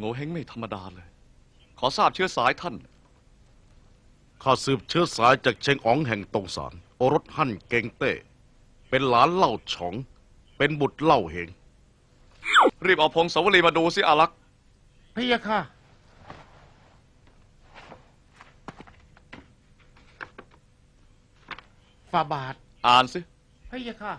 โง่เฮงไม่ธรรมดาเลย ขอทราบเชื้อสายท่าน ข้าสืบเชื้อสายจากเชงอ๋องแห่งตงสารโอรสหั่นเกงเต้ เป็นหลานเล่าฉอง เป็นบุตรเล่าเหง รีบเอาพงศาวลีมาดูสิอารักษ์พะยะค่ะ ฝ่าบาท อ่านสิ พะยะค่ะ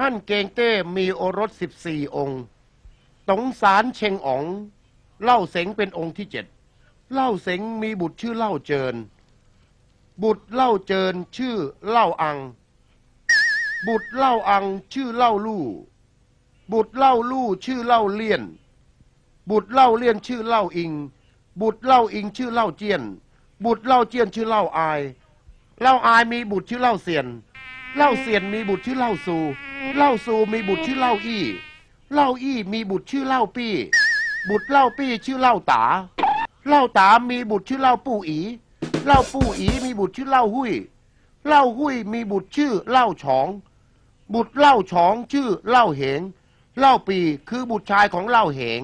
ฮั่นเกงเต้มีโอรสสิบสี่องค์ตงสารเชงอ๋อง เล่าเสงเป็นองค์ที่เจ็ดเล่าเสงมีบุตรชื่อเล่าเจิน บุตรเล่าเจินชื่อเล่าอัง บุตรเล่าอังชื่อเล่าลู่ บุตรเล่าลู่ชื่อเล่าเลี่ยน บุตรเล่าเลี่ยนชื่อเล่าอิง บุตรเล่าอิงชื่อเล่าเจียน บุตรเล่าเจียนชื่อเล่าอาย เล่าอายมีบุตรชื่อเล่าเสียน เล่าเสียนมีบุตรชื่อเล่าซู เล่าซูมีบุตรชื่อเล่าอี้ เล่าอี้มีบุตรชื่อเล่าปี้ บุตรเล่าปี้ชื่อเล่าตา เล่าตามีบุตรชื่อเล่าปู่อี เล่าปู่อีมีบุตรชื่อเล่าหุยเล่าหุยมีบุตรชื่อเล่าฉอง บุตรเล่าฉองชื่อเล่าเหง เล่าปีคือบุตรชายของเล่าเหง